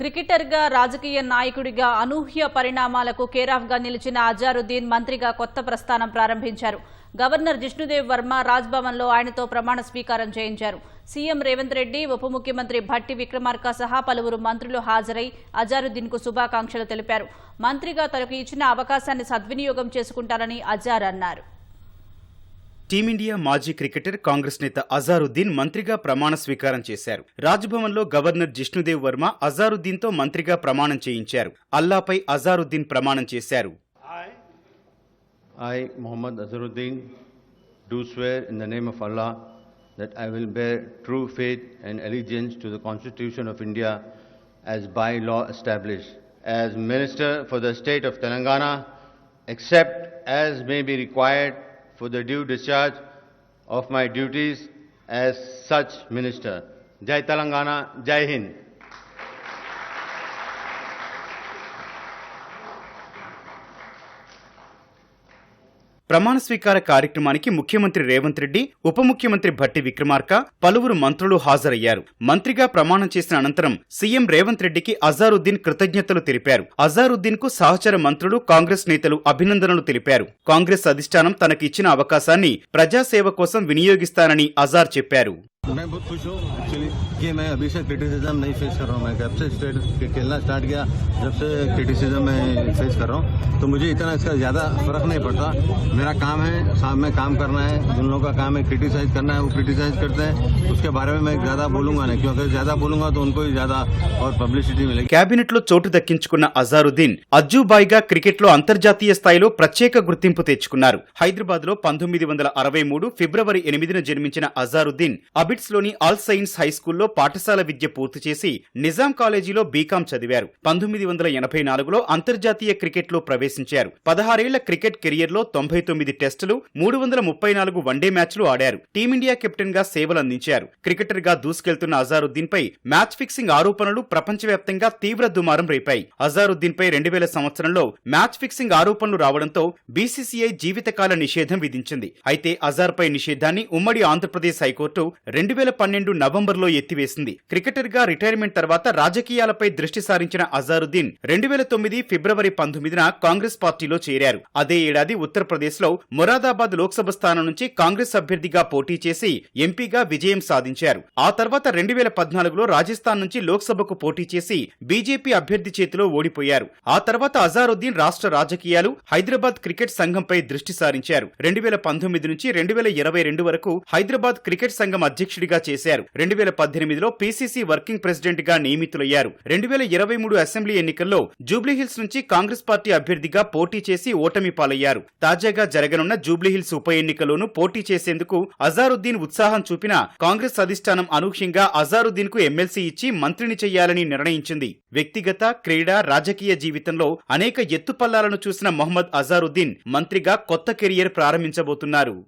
క్రికెటర్గా రాజకీయ నాయకుడిగా అనూహ్య పరిణామాలకు కేరాఫ్గా నిలిచిన అజారుద్దీన్ మంత్రిగా కొత్త ప్రస్థానం ప్రారంభించారు. గవర్నర్ జిష్ణుదేవ్ వర్మ రాజ్భవన్లో ఆయనతో ప్రమాణ స్వీకారం చేయించారు. సీఎం రేవంత్ రెడ్డి ఉప ముఖ్యమంత్రి భట్టి విక్రమార్క సహా పలువురు మంత్రులు హాజరై అజారుద్దీన్కు శుభాకాంక్షలు తెలిపారు. మంత్రిగా తనకు ఇచ్చిన అవకాశాన్ని సద్వినియోగం చేసుకుంటారని అజార్ అన్నారు. టీమిండియా మాజీ క్రికెటర్ కాంగ్రెస్ నేత అజారుద్దీన్ మంత్రిగా ప్రమాణ స్వీకారం చేశారు. రాజ్భవన్లో గవర్నర్ జిష్ణుదేవ్ వర్మ అజారుద్దీన్తో మంత్రిగా ప్రమాణం చేయించారు. అల్లాపై అజారుద్దీన్ ప్రమాణం చేశారు. I Mohammed Azharuddin do swear in the name of Allah that I will bear true faith and allegiance to the constitution of India as by law establish as minister for the state of Telangana except as may be required for the due discharge of my duties as such Minister. Jai Telangana, Jai Hind. ప్రమాణ స్వీకార కార్యక్రమానికి ముఖ్యమంత్రి రేవంత్ రెడ్డి ఉప ముఖ్యమంత్రి భట్టి విక్రమార్క పలువురు మంత్రులు హాజరయ్యారు. మంత్రిగా ప్రమాణం చేసిన అనంతరం సీఎం రేవంత్ రెడ్డికి అజారుద్దీన్ కృతజ్ఞతలు తెలిపారు. అజారుద్దీన్కు సహచర మంత్రులు కాంగ్రెస్ నేతలు అభినందనలు తెలిపారు. కాంగ్రెస్ అధిష్టానం తనకి ఇచ్చిన అవకాశాన్ని ప్రజాసేవ కోసం వినియోగిస్తానని అజార్ చెప్పారు. मैं बहुत खुश हूँ एक्चुअली कि मैं अभी से क्रिटिसिज्म नहीं फेस कर रहा हूँ मैं जब से स्टेट खेलना स्टार्ट किया जब से क्रिटिसिज्म मैं फेस कर रहा हूँ तो मुझे इतना इसका ज़्यादा फर्क नहीं पड़ता मेरा काम है साथ में काम करना है जिन लोगों का काम है क्रिटिसाइज करना है वो क्रिटिसाइज करते हैं उसके बारे में मैं ज़्यादा बोलूंगा नहीं क्योंकि ज़्यादा बोलूंगा तो उनको ही ज़्यादा और पब्लिसिटी मिलेगी కేబినెట్ లో చోటు దక్కించుకున్న అజారుద్దీన్ అజ్జుబాయిగా క్రికెట్ లో అంతర్జాతీయ స్థాయిలో ప్రత్యేక గుర్తింపు తెచ్చుకున్నారు హైదరాబాద్ లో పంతొమ్మిది వందల అరవై మూడు ఫిబ్రవరి ఎనిమిదిన జన్మించిన అజారుద్దీన్ అబిడ్స్ లోని ఆల్ సైన్స్ హై స్కూల్లో పాఠశాల విద్య పూర్తి చేసి నిజాం కాలేజీలో బీకాం చదివారు. పంతొమ్మిది వందల ఎనభై నాలుగులో అంతర్జాతీయ క్రికెట్లో ప్రవేశించారు. పదహారేళ్ళ క్రికెట్ కెరియర్లో తొంభై తొమ్మిది టెస్టులు మూడు వందల ముప్పై నాలుగు వన్డే మ్యాచ్లు ఆడారు. టీమిండియా కెప్టెన్గా సేవలందించారు. క్రికెటర్గా దూసుకెళ్తున్న అజారుద్దీన్ పై మ్యాచ్ ఫిక్సింగ్ ఆరోపణలు ప్రపంచవ్యాప్తంగా తీవ్ర దుమారం రేపాయి. అజారుద్దీన్ పై రెండు వేల సంవత్సరంలో మ్యాచ్ ఫిక్సింగ్ ఆరోపణలు రావడంతో బీసీసీఐ జీవితకాల నిషేధం విధించింది. అయితే అజార్ పై నిషేధాన్ని ఉమ్మడి ఆంధ్రప్రదేశ్ హైకోర్టు రెండు వేల పన్నెండు నవంబర్లో ఎత్తివేసింది. క్రికెటర్గా రిటైర్మెంట్ తర్వాత రాజకీయాలపై దృష్టి సారించిన అజారుద్దీన్ రెండు వేల తొమ్మిది ఫిబ్రవరి పంతొమ్మిదిన కాంగ్రెస్ పార్టీలో చేరారు. అదే ఏడాది ఉత్తరప్రదేశ్లో మొరాదాబాద్ లోక్సభ స్థానం నుంచి కాంగ్రెస్ అభ్యర్థిగా పోటీ చేసి ఎంపీగా విజయం సాధించారు. ఆ తర్వాత రెండు వేల పద్నాలుగులో రాజస్థాన్ నుంచి లోక్సభకు పోటీ చేసి బీజేపీ అభ్యర్థి చేతిలో ఓడిపోయారు. ఆ తర్వాత అజారుద్దీన్ రాష్ట్ర రాజకీయాలు హైదరాబాద్ క్రికెట్ సంఘంపై దృష్టి సారించారు. రెండు వేల పంతొమ్మిది నుంచి రెండు వేల ఇరవై రెండు వరకు హైదరాబాద్ క్రికెట్ సంఘం అధ్యక్షుడిగా చేశారు. రెండు వేల పద్దెనిమిదిలో పీసీసీ వర్కింగ్ ప్రెసిడెంట్గా నియమితులయ్యారు. రెండు వేల ఇరవై మూడు అసెంబ్లీ ఎన్నికల్లో జూబ్లీహిల్స్ నుంచి కాంగ్రెస్ పార్టీ అభ్యర్థిగా పోటీ చేసి ఓటమి పాలయ్యారు. తాజాగా జరగనున్న జూబ్లీహిల్స్ ఉప ఎన్నికలోనూ పోటీ చేసేందుకు అజారుద్దీన్ ఉత్సాహం చూపిన కాంగ్రెస్ అధిష్టానం అనూహ్యంగా అజారుద్దీన్కు ఎమ్మెల్సీ ఇచ్చి మంత్రిని చేయాలని నిర్ణయించింది. వ్యక్తిగత క్రీడా రాజకీయ జీవితంలో అనేక ఎత్తుపల్లాలను చూసిన మొహమ్మద్ అజారుద్దీన్ మంత్రిగా కొత్త కెరియర్ ప్రారంభించబోతున్నారు.